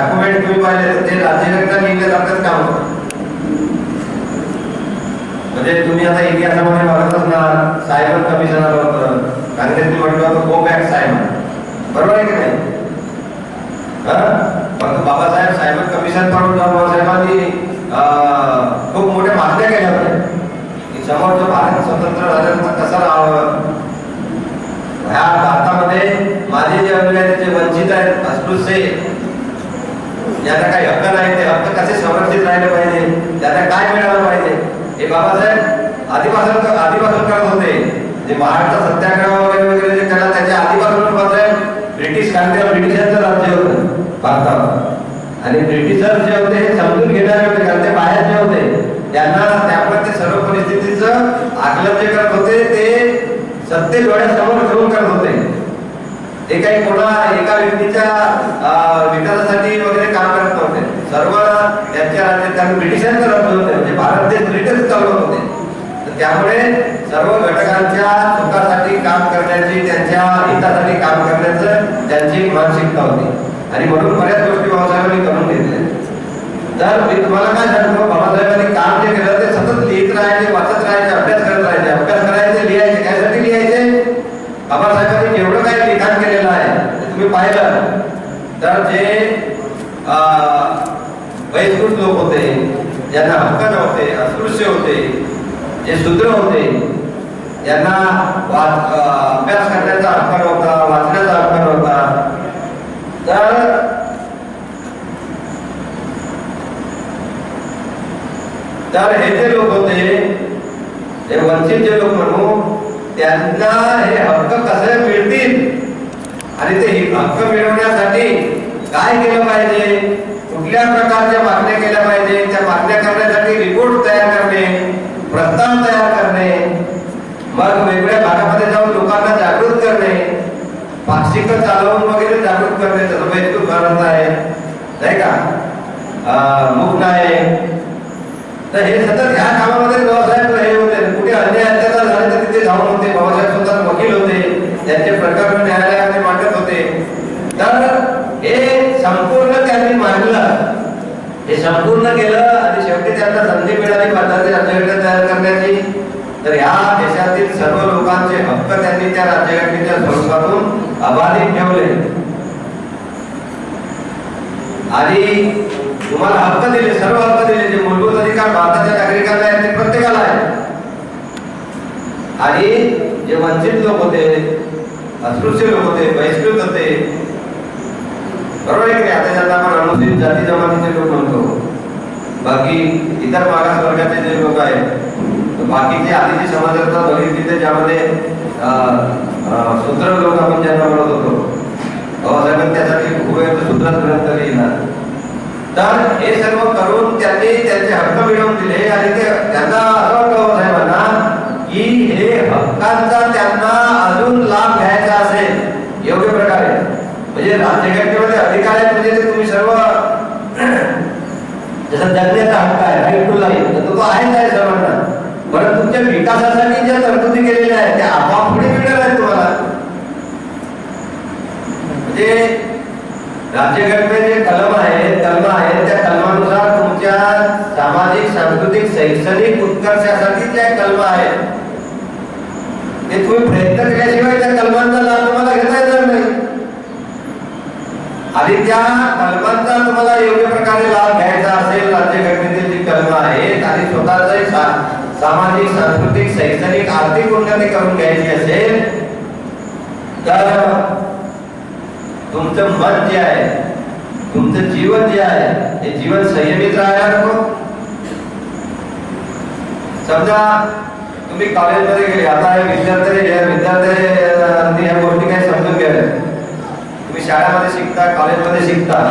Document तुम्ही पाहिले तर ते राज्यघटना लिहिल्यासारखंच काम होतं म्हणजे तुम्ही आता इतिहासामध्ये बघत असणार सायबर कमिशनर होतं काँग्रेसने म्हटलं होतं गो बॅक सायबर. बरोबर आहे की नाही? फक्त बाबासाहेब सायबर कमिशन पण बाबासाहेबांनी खूप मोठ्या मागण्या केल्या होत्या. की समोरचं भारत स्वतंत्र झाल्यानंतर कसं राहावं? ह्या भारतामध्ये माझे जे अनुयायी जे वंचित आहेत अस्पृश्य ज्यांना काही हक्क नाही ते हक्क कसे संरक्षित राहिले पाहिजे? त्यांना काय मिळालं पाहिजे? हे बाबासाहेब आधीपासून आधीपासून करत होते. जे महाराष्ट्र सत्याग्रह वगैरे वगैरे जे करा त्याच्या आधीपासून बाबासाहेब ब्रिटिश कांद्यावर ब्रिटिशांचं राज्य होतं भारतावर आणि ब्रिटिशर जे होते हे समजून घेणारे होते कारण ते बाहेर जे होते त्यांना त्यामुळे ते सर्व परिस्थितीचं आकलन जे करत होते ते सत्य डोळ्यासमोर ठेवून करत होते. ते काही कोणा एका व्यक्तीच्या अं, विकासासाठी वगैरे काम करत नव्हते सर्व त्यांच्या राज्यात कारण ब्रिटिशांचं राज्य होते म्हणजे भारत देश ब्रिटिश चालवत होते तर त्यामुळे सर्व घटकांच्या सुखासाठी काम करण्याची त्यांच्या हितासाठी काम करण्याचं त्यांची मानसिकता होती आणि म्हणून बऱ्याच गोष्टी बाबासाहेबांनी करून घेतल्या तर मी तुम्हाला काय सांगतो बाबासाहेबांनी काम जे केलं ते सतत लिहित राहायचे वाचत राहायचे अभ्यास करत राहायचे. अभ्यास करायचे लिहायचे. त्यासाठी लिहायचे? बाबासाहेबांनी जेवढं काही लिखाण केलेलं आहे तुम्ही पाहिलं. तर जे अं, बहिष्कृत लोक होते ज्यांना हक्क नव्हते अस्पृश्य होते जे सूत्र होते यांना अभ्यास करण्याचा हक्क होता वाचण्याचा हक्क होता. तर तर हे जे लोक होते हे वंचित जे लोक म्हणू त्यांना हे हक्क कसे मिळतील? आणि ते हक्क मिळवण्यासाठी काय केलं पाहिजे? कुठल्या प्रकारच्या मागण्या केल्या पाहिजे त्या मागण्या करण्यासाठी रिपोर्ट तयार करणे प्रस्ताव तयार करणे मग वेगवेगळ्या भागामध्ये जाऊन लोकांना जागृत करणे पाक्षिक चालवून वगैरे जागृत करणे जसं गरज आहे नाही का? अं, मुक्त आहे तर हे सतत ह्या कामामध्ये बाबासाहेब हे होते. कुठे अन्याय अत्याचार झाले तर तिथे जाऊन होते. बाबासाहेब स्वतः वकील होते. त्यांचे प्रकरण न्यायालयामध्ये मांडत होते. तर हे संपूर्ण त्यांनी मांडलं. हे संपूर्ण केलं आणि शेवटी त्यांना संधी मिळाली. भारताचे राज्यघटना तयार करण्याची. तर या देशातील सर्व लोकांचे हक्क त्यांनी त्या राज्यघटनेच्या स्वरूपातून अबाधित ठेवले. आणि तुम्हाला हक्क दिले सर्व हक्क दिले जे मूलभूत अधिकार भारताच्या नागरिकांना आहेत ते प्रत्येकाला आहे आणि जे वंचित लोक होते अस्पृश्य लोक होते बहिष्कृत होते बरोबर आहे की आता ज्यांना आपण अनुसूचित जाती जमातीचे लोक म्हणतो बाकी इतर मागास वर्गाचे जे लोक आहेत बाकीचे आधीचे समाजाचा बघितली तर ज्यामध्ये सूत्र लोक आपण ज्यांना म्हणत होतो बाबासाहेबांनी त्यासाठी खूप वेळ सूत्रात ग्रंथ लिहिणार. तर हे सर्व करून त्यांनी त्यांचे हक्क मिळवून दिले आणि ते त्यांना असं वाटतं बाबासाहेबांना की हे हक्कांचा त्यांना अजून लाभ घ्यायचा असेल योग्य प्रकारे. म्हणजे राज्यघटनेमध्ये अधिकार आहेत म्हणजे ते तुम्ही सर्व जसं जगण्याचा हक्क आहे राईट टू लाईफ तर तो आहेच आहे सर्वांना. बरं विकासासाठी ज्या तरतुदी केलेल्या आहेत त्या आपोआप पुढे मिळणार आहेत तुम्हाला. म्हणजे राज्यघटनेचे कलम आहेत कलम आहेत त्या कलमानुसार तुमच्या सामाजिक सांस्कृतिक शैक्षणिक उत्कर्षासाठी ज्या कलम आहेत. ते तुम्ही प्रयत्न केल्याशिवाय त्या कलमांचा लाभ तुम्हाला घेता येणार नाही. आणि त्या कलमांचा तुम्हाला योग्य प्रकारे लाभ घ्यायचा असेल राज्यघटनेतील जी कलम आहेत आणि स्वतःचा सामाजिक सांस्कृतिक शैक्षणिक आर्थिक उन्नती करून घ्यायची असेल तर तुमचं मन जे आहे तुमचं जीवन जे आहे हे जीवन संयमित राहायला नको समजा तुम्ही कॉलेजमध्ये गेले आता हे विद्यार्थी विद्यार्थ्यांनी ह्या गोष्टी काही समजून घ्याव्या तुम्ही शाळेमध्ये शिकता कॉलेजमध्ये शिकता.